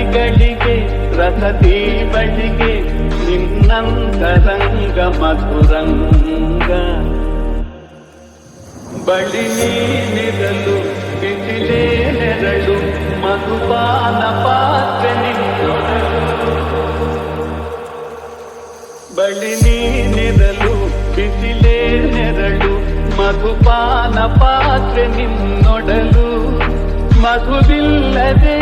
ಸವಿಗಳಿಗೆ ರಸದಿ ಬಳಿಗೆ ನಿನ್ನಂತರಂಗ ಮಧುರಂಗ ಬಳಿ ನೀನಿರಲು ಬಿಸಿಲೇ ನೆರಳು ಮಧುಪಾನ ಪಾತ್ರೆ ನಿನ್ನೊಡಲು ಬಳಿ ನೀನಿರಲು ಬಿಸಿಲೇ ನೆರಳು ಮಧುಪಾನ ಪಾತ್ರೆ ನಿನ್ನೊಡಲು ಮಧುವಿಲ್ಲದೆ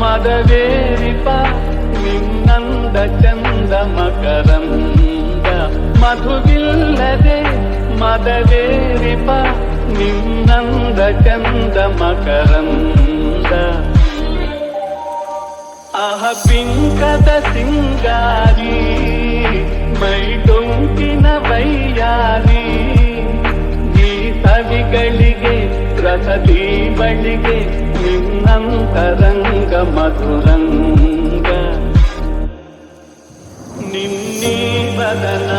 ಮದವೇರಿಪ ನಿನ್ನಂದ ಚಂದ ಮಕರಂದ ಮಧುವಿಲ್ಲದೆ ಮದವೇರಿಪ ನಿನ್ನಂದ ಚಂದ ಮಕರಂದ ಆಹ ಪಿಂಕದ ಸಿಂಗಾರಿ ಮೈ ಡೊಂಕಿನ ವೈಯಾರಿ ಈ ಸವಿಗಳಿಗೆ ರಸದಿ ಬಳಿಗೆ ನಿನ್ನಂತರಂಗ ಮಧುರಂಗ ನಿನ್ನೀ ಬದನ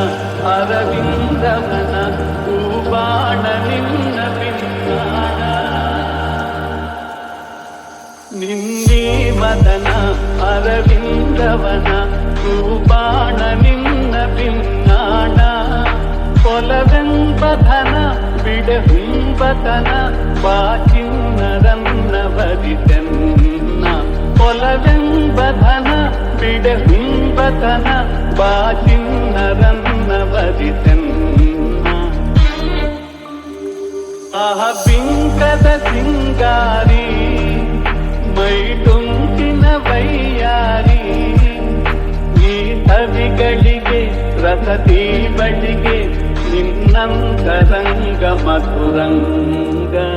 ಅರವಿಂದವನ ಹೂಬಾಣ ನಿನ್ನ ಪಿನ್ನಾಣ ನಿನ್ನೀ ವದನ ಅರವಿಂದವನ ರೂಪಾಣ ನಿನ್ನ ಭಿನ್ನಾಣ ಕೊಲವೆಂಬಧನ ಬಿಡಹುಂಬತನ ಬಾಚಿನ್ನರನ್ನ ಬದಿತೆನ್ನ ಕೊಲವೆಂಬಧನ ಬಿಡಹುಂಬತನ ಬಾಚಿನ್ನರನ್ನ ಬದಿತೆನ್ನ ಆಹ ಬಿಂಕದ ಸಿಂಗಾರಿ ಮೈ ಟೊಂಕಿನ ವೈಯಾರಿ ಈ ಸವಿಗಳಿಗೆ ರಸದಿ ಬಳಿಗೆ రంగ రంగ మధురంగా.